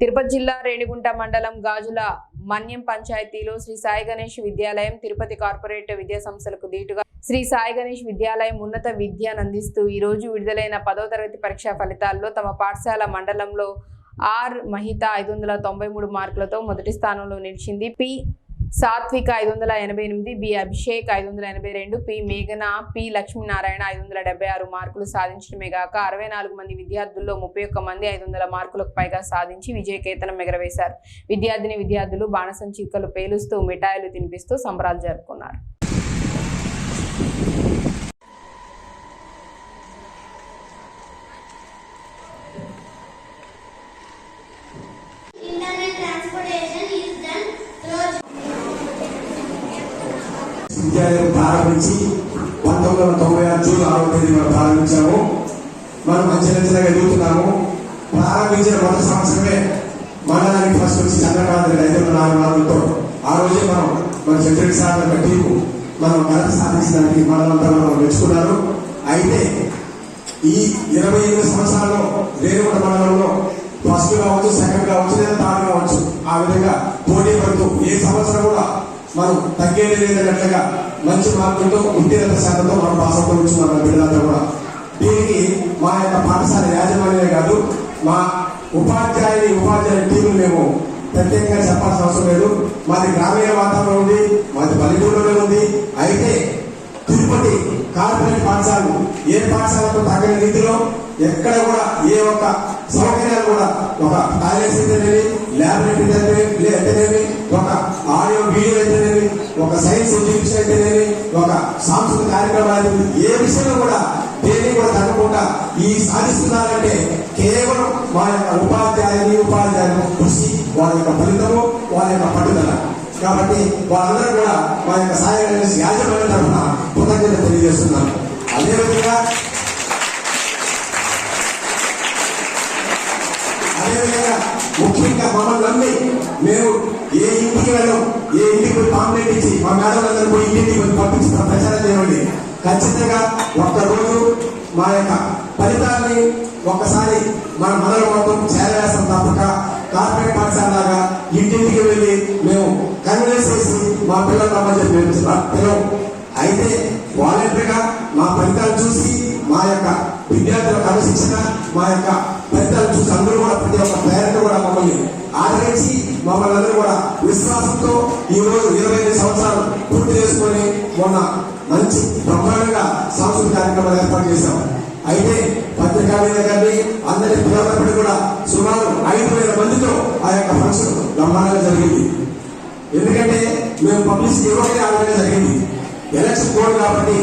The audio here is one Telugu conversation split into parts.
తిరుపతి జిల్లా రేణిగుంట మండలం గాజుల మన్యం పంచాయతీలో శ్రీ సాయి గణేష్ విద్యాలయం తిరుపతి కార్పొరేట్ విద్యా సంస్థలకు దీటుగా శ్రీ సాయి గణేష్ విద్యాలయం ఉన్నత విద్యను అందిస్తూ ఈ రోజు విడుదలైన పదో తరగతి పరీక్షా ఫలితాల్లో తమ పాఠశాల మండలంలో ఆర్ మహిత ఐదు వందల తొంభై మూడు మార్కులతో మొదటి స్థానంలో నిలిచింది. పి. సాత్విక ఐదు వందల ఎనభై ఎనిమిది బి అభిషేక్ ఐదు వందల ఎనభై రెండు పి మేఘన పి లక్ష్మీనారాయణ ఐదు వందల డెబ్బై ఆరు మార్కులు సాధించడమే కాక అరవై నాలుగు మంది విద్యార్థుల్లో ముప్పై ఒక్క మంది ఐదు వందల మార్కులకు పైగా సాధించి విజయకేతనం ఎగరవేశారు. విద్యార్థిని విద్యార్థులు బాణసంచిక్కలు పేలుస్తూ మిఠాయిలు తినిపిస్తూ సంబరాలు జరుపుకున్నారు. విద్యాలయం ప్రారంభించి పంతొమ్మిది వందల తొంభై ఆరు జూన్ ఆరో తేదీ మనం ప్రారంభించాము. మనం మంచి అంచెలంచెలుగా ఎదుగుతున్నాము ప్రారంభించిన మొదటి సంవత్సరమే మండలానికి ఫస్ట్ వచ్చి చంద్రకాంత్ రెడ్డి ఐదు వందల నాలుగు మార్కులతో ఆ రోజే మనం మన సెక్రటరీ సార్ యొక్క టీము మనం ఘనత సాధించడానికి మండలంతా మనం మెచ్చుకున్నారు. అయితే ఈ ఇరవై ఎనిమిది సంవత్సరాల్లో రేణుగుంట మండలంలో ఫస్ట్ కావచ్చు సెకండ్ కావచ్చు లేదా థర్డ్ కావచ్చు ఆ విధంగా పోటీ పడుతూ ఏ సంవత్సరం కూడా మనం తగ్గేది లేదన్నట్లుగా మంచి మార్కులతో ఉత్తీర్ణత శాతంతో మనం పాస్ అవుతున్నాం బిడ్డలంతా కూడా. దీనికి మా యొక్క పాఠశాల యాజమాన్యమే కాదు మా ఉపాధ్యాయుని ఉపాధ్యాయుల టీములు మేము ప్రత్యేకంగా చెప్పాల్సిన అవసరం లేదు. మాది గ్రామీణ వాతావరణం ఉంది మాది పల్లెటూరులోనే ఉంది. అయితే తిరుపతి కార్పొరేట్ పాఠశాలలు ఏ పాఠశాలకు తగ్గని రీతిలో ఎక్కడ కూడా ఏ ఒక్క సౌకర్యాలు కూడా ఒక టాయిలెట్స్ అయితేనేవి ల్యాబొరేటరీ అయితేనేమి అయితేనేమి ఒక ఆడియో వీడియో అయితేనేవి ఒక సైన్స్ ఎగ్జిబిషన్ అయితేనేవి ఒక సాంస్కృతిక కార్యక్రమాలు ఏ విషయంలో కూడా దేన్ని కూడా తగ్గకుండా ఈ సాధిస్తున్నారంటే కేవలం వారి యొక్క ఉపాధ్యాయుని ఉపాధ్యాయులు కృషి వారి యొక్క ఫలితము వారి యొక్క పట్టుదల. కాబట్టి వాళ్ళందరూ కూడా వారి యొక్క సాయి గణేష్ తరఫున కృతజ్ఞత తెలియజేస్తున్నారు అదేవిధంగా ఇంకా మమ్మల్ని నమ్మి మేము ఏ ఇంటికి వెళ్ళాం ఏ ఇంటికి పాంప్లెట్ ఇచ్చి మా మేడలందరూ పోయి ఇంటికి పంపించిన ప్రచారం చేయండి. ఖచ్చితంగా ఒక్కరోజు మా యొక్క ఫలితాన్ని ఒక్కసారి మన మనల మొత్తం చేరవేసం తప్పక. కార్పొరేట్ పాఠశాలగా లాగా ఇంటింటికి వెళ్ళి మేము కన్విన్స్ చేసి మా పిల్లలు రమ్మని చెప్పి మేము పిల్లలు అయితే వాలంటరీగా మా ఫలితాలు చూసి మా యొక్క విద్యార్థుల క్రమశిక్షణ మా యొక్క పెద్దలు చూసి అందరూ కూడా ప్రతి ఒక్క పేరెంట్ కూడా మమ్మల్ని ఆదరించి మమ్మల్ని అందరూ కూడా విశ్వాసంతో ఈ రోజు ఇరవై ఐదు సంవత్సరాలు పూర్తి చేసుకొని మొన్న మంచి బ్రహ్మాండంగా సాంస్కృతిక కార్యక్రమాలు ఏర్పాటు చేశాం. అయితే పత్రికా మీద కానీ అందరి పిల్లలప్పటి కూడా సుమారు ఐదు వేల మందితో ఆ యొక్క ఫంక్షన్ బ్రహ్మాండంగా జరిగింది. ఎందుకంటే మేము పబ్లిసిటీ ఇవ్వకనే ఆ జరిగింది. ఎలక్షన్ కోడ్ కాబట్టి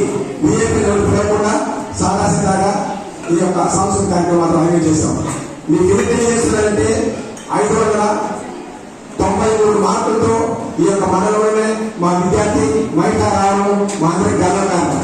బీజేపీ ఎవరు పిలవకుండా సాదాసీదాగా ఈ యొక్క సాంస్కృతిక కార్యక్రమాలు ఆర్గనైజ్ చేశాం మీకు ఎందుకు తెలియజేస్తున్నారంటే ఐదు వందల తొంభై మూడు మార్కులతో ఈ యొక్క మండలంలోనే మా విద్యార్థి మైతా రావడం మా అందరికి గర్వకారణం.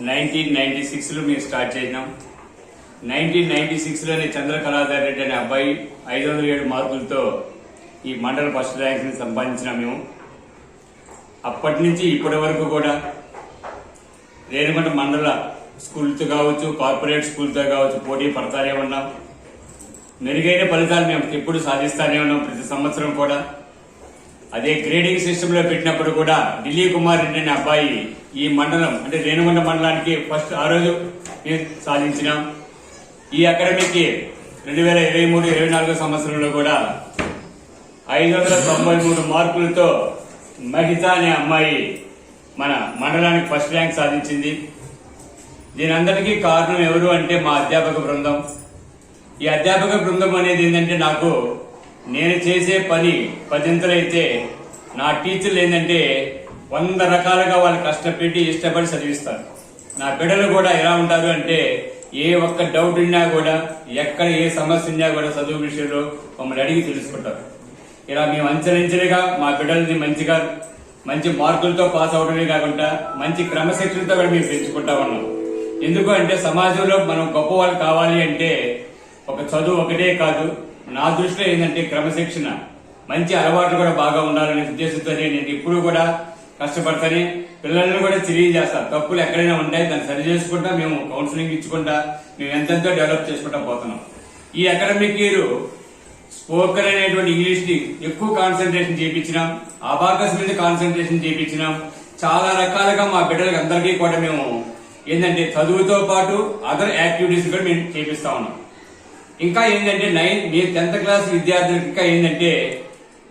నైన్టీన్ నైన్టీ సిక్స్లో మేము స్టార్ట్ చేసినాం. నైన్టీన్ నైన్టీ సిక్స్లోనే చంద్రకళాధర్ రెడ్డి అనే అబ్బాయి ఐదు వందల ఏడు మార్కులతో ఈ మండల ఫస్ట్ ర్యాంక్ని సంపాదించినాం మేము. అప్పటి నుంచి ఇప్పటి వరకు కూడా రేణుగుంట మండల స్కూల్తో కావచ్చు కార్పొరేట్ స్కూల్తో కావచ్చు పోటీ పడతానే ఉన్నాం. మెరుగైన ఫలితాలు మేము ఎప్పుడు సాధిస్తానే ఉన్నాం ప్రతి సంవత్సరం కూడా. అదే గ్రేడింగ్ సిస్టంలో పెట్టినప్పుడు కూడా ఢిల్లీ కుమార్ రెడ్డి అనే అబ్బాయి ఈ మండలం అంటే రేణుగుంట మండలానికి ఫస్ట్ ఆ రోజు మేము సాధించినాం ఈ అకాడమిక్ రెండు వేల ఇరవై మూడు ఇరవై నాలుగో సంవత్సరంలో కూడా ఐదు వందల తొంభై మూడు మార్కులతో మహిత అనే అమ్మాయి మన మండలానికి ఫస్ట్ ర్యాంక్ సాధించింది. దీని అందరికీ కారణం ఎవరు అంటే మా అధ్యాపక బృందం. ఈ అధ్యాపక బృందం అనేది ఏంటంటే నాకు నేను చేసే పని పదింతలైతే నా టీచర్లు ఏంటంటే వంద రకాలుగా వాళ్ళు కష్టపెట్టి ఇష్టపడి చదివిస్తారు. నా బిడ్డలు కూడా ఎలా ఉంటారు అంటే ఏ ఒక్క డౌట్ ఉన్నా కూడా ఎక్కడ ఏ సమస్య ఉన్నా కూడా చదువు విషయంలో మమ్మల్ని అడిగి తెలుసుకుంటారు. ఇలా మేము అంచెలంచెలుగా మా బిడ్డల్ని మంచిగా మంచి మార్కులతో పాస్ అవడమే కాకుండా మంచి క్రమశిక్షణతో కూడా మేము పెంచుకుంటా ఉన్నాం. ఎందుకు అంటే సమాజంలో మనం గొప్ప వాళ్ళు కావాలి అంటే ఒక చదువు ఒకటే కాదు. నా దృష్టిలో ఏంటంటే క్రమశిక్షణ. మంచి అలవాట్లు కూడా బాగా ఉండాలనే ఉద్దేశంతోనే నేను ఇప్పుడు కూడా కష్టపడతానే పిల్లల్ని కూడా తెలియజేస్తాను తప్పులు ఎక్కడైనా ఉంటాయి దాన్ని సరి చేసుకుంటా మేము కౌన్సిలింగ్ ఇచ్చుకుంటా మేము ఎంతెంతో డెవలప్ చేసుకుంటా పోతున్నాం. ఈ అకాడమిక్ ఇయర్ స్పోకన్ అనేటువంటి ఇంగ్లీష్ని ఎక్కువ కాన్సన్ట్రేషన్ చేయించినాం అబాకస్ మీద కాన్సన్ట్రేషన్ చేయించినాం చాలా రకాలుగా మా బిడ్డలకి అందరికీ కూడా మేము ఏంటంటే చదువుతో పాటు అదర్ యాక్టివిటీస్ కూడా మేము చేపిస్తా ఉన్నాం. ఇంకా ఏంటంటే నైన్ మీ టెన్త్ క్లాస్ విద్యార్థులకు ఇంకా ఏంటంటే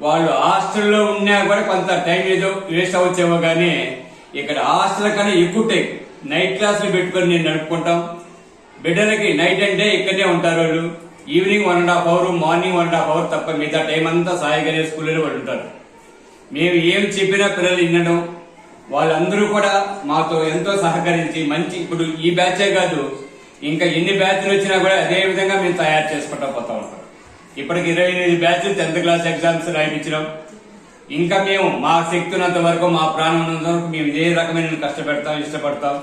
వాళ్ళు హాస్టల్లో ఉన్నా కూడా కొంత టైం ఏదో వేస్ట్ అవచ్చేమో కానీ ఇక్కడ హాస్టల్ కన్నా ఎక్కువ టైం నైట్ క్లాసులు పెట్టుకొని నేను నడుపుకుంటాం. బిడ్డలకి నైట్ అంటే ఇక్కడనే ఉంటారు వాళ్ళు. Evening one and half hour morning one and half hour తప్ప మిగతా టైం అంతా సాయిగానే స్కూల్లో వాళ్ళు ఉంటారు. మేము ఏం చెప్పినా పిల్లలు వినడం. వాళ్ళందరూ కూడా మాతో ఎంతో సహకరించి మంచి ఇప్పుడు ఈ బ్యాచే కాదు ఇంకా ఎన్ని బ్యాచ్లు వచ్చినా కూడా అదే విధంగా మేము తయారు చేసుకుంటా పోతా ఉంటాం. ఇప్పటికి ఇరవై ఎనిమిది బ్యాచ్లు టెన్త్ క్లాస్ ఎగ్జామ్స్ రాయించడం ఇంకా మేము మా శక్తి ఉన్నంత వరకు మా ప్రాణం వరకు మేము ఏ రకమైన కష్టపెడతాం ఇష్టపడతాం.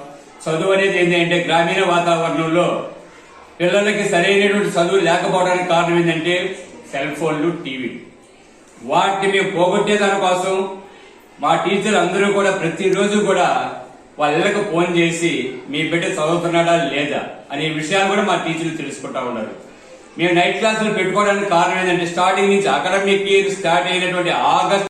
చదువు అనేది ఏంటంటే గ్రామీణ వాతావరణంలో పిల్లలకి సరైనటువంటి చదువు లేకపోవడానికి కారణం ఏంటంటే సెల్ ఫోన్లు టీవీ. వాటిని మేము పోగొట్టే దానికోసం మా టీచర్ అందరూ కూడా ప్రతిరోజు కూడా వాళ్ళ ఫోన్ చేసి మీ బిడ్డ చదువుతున్నాడా లేదా? అనే విషయాలు కూడా మా టీచర్లు తెలుసుకుంటా ఉన్నారు. మేము నైట్ క్లాసులు పెట్టుకోవడానికి కారణం ఏంటంటే స్టార్టింగ్ నుంచి అకాడమిక్ ఇయర్ స్టార్ట్ అయినటువంటి ఆగస్ట్